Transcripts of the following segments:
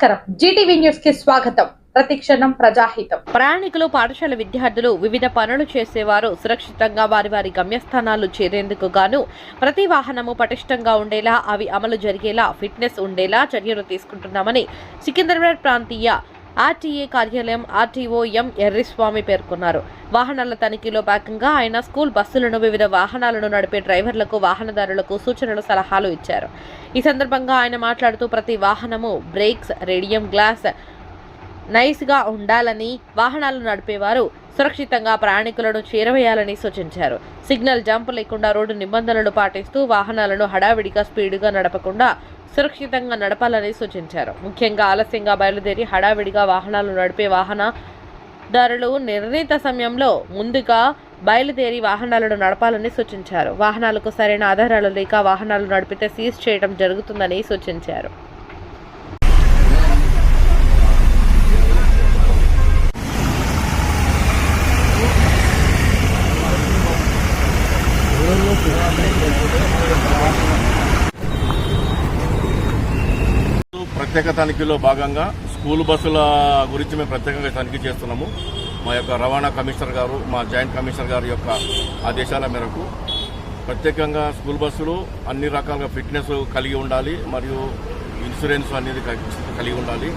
నమస్కారం. జీటీవీ న్యూస్కి స్వాగతం. ప్రతిక్షణం ప్రజాహితం. ప్రయాణికులు పాఠశాల విద్యార్థులు వివిధ పనులు చేసేవారు. సురక్షితంగా వారి వారి గమ్యస్థానాలు చేరేందుకు గాను ప్రతి వాహనము పటిష్టంగా ఉండేలా అవి అమలు జరిగేలా ఫిట్నెస్ ఉండేలా చర్యలు తీసుకుంటున్నామని సికింద్రాబాద్ ప్రాంతీయ ఆర్టీఏ కార్యాలయం ఆర్టీఓ ఎం ఎర్రిస్వామి పేర్కొన్నారు. వాహనాల తనిఖీలో భాగంగా ఆయన స్కూల్ బస్సులను వివిధ వాహనాలను నడిపే డ్రైవర్లకు వాహనదారులకు సూచనలు సలహాలు ఇచ్చారు. ఈ సందర్భంగా ఆయన మాట్లాడుతూ ప్రతి వాహనము బ్రేక్స్ రేడియం గ్లాస్ నైస్గా ఉండాలని వాహనాలు నడిపేవారు సురక్షితంగా ప్రయాణికులను చేరవేయాలని సూచించారు. సిగ్నల్ జంప్ లేకుండా రోడ్డు నిబంధనలు పాటిస్తూ వాహనాలను హడావిడిగా స్పీడ్గా నడపకుండా సురక్షితంగా నడపాలని సూచించారు. ముఖ్యంగా ఆలస్యంగా బయలుదేరి హడావిడిగా వాహనాలు నడిపే వాహనదారులు నిర్ణీత సమయంలో ముందుగా బయలుదేరి వాహనాలను నడపాలని సూచించారు. వాహనాలకు సరైన ఆధారాలు లేక వాహనాలు నడిపితే సీజ్ చేయడం జరుగుతుందని సూచించారు. ప్రత్యేక తనిఖీలో భాగంగా స్కూల్ బస్సుల గురించి మేము ప్రత్యేకంగా తనిఖీ చేస్తున్నాము. మా యొక్క రవాణా కమిషనర్ గారు మా జాయింట్ కమిషనర్ గారి యొక్క ఆదేశాల మేరకు ప్రత్యేకంగా స్కూల్ బస్సులు అన్ని రకాలుగా ఫిట్నెస్ కలిగి ఉండాలి మరియు ఇన్సూరెన్స్ అనేది కలిగి ఉండాలి.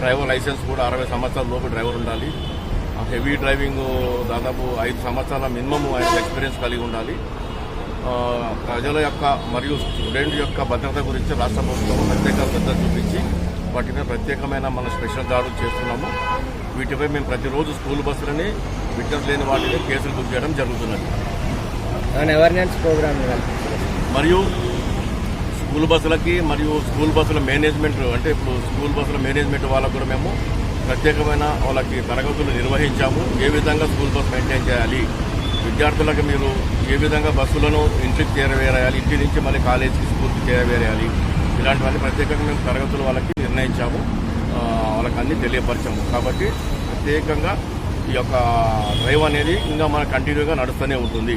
డ్రైవర్ లైసెన్స్ కూడా అరవై సంవత్సరాల లోపు డ్రైవర్ ఉండాలి. హెవీ డ్రైవింగ్ దాదాపు ఐదు సంవత్సరాల మినిమం ఆయన ఎక్స్పీరియన్స్ కలిగి ఉండాలి. ప్రజల యొక్క మరియు స్టూడెంట్ యొక్క భద్రత గురించి రాష్ట్ర ప్రభుత్వం ప్రత్యేక శ్రద్ధ చూపించి వాటి మీద ప్రత్యేకమైన మన స్పెషల్ దాడులు చేస్తున్నాము. వీటిపై మేము ప్రతిరోజు స్కూల్ బస్సులని విట్నెస్ లేని వాటిని కేసులు బుక్ చేయడం జరుగుతున్నది. అవేర్నెస్ ప్రోగ్రామ్ మరియు స్కూల్ బస్సులకి మరియు స్కూల్ బస్సుల మేనేజ్మెంట్ అంటే ఇప్పుడు స్కూల్ బస్సుల మేనేజ్మెంట్ వాళ్ళకు కూడా మేము ప్రత్యేకమైన వాళ్ళకి తరగతులు నిర్వహించాము. ఏ విధంగా స్కూల్ బస్ మెయింటైన్ చేయాలి? విద్యార్థులకు మీరు ఏ విధంగా బస్సులను ఇంటికి చేరవేరేయాలి ఇంటి నుంచి మళ్ళీ కాలేజీకి స్కూల్కి చేరవేయాలి ఇలాంటివన్నీ ప్రత్యేకంగా మేము తరగతులు వాళ్ళకి నిర్ణయించాము. వాళ్ళకి అన్ని తెలియపరిచాము. కాబట్టి ప్రత్యేకంగా ఈ యొక్క డ్రైవ్ అనేది ఇంకా మన కంటిన్యూగా నడుస్తూనే ఉంటుంది.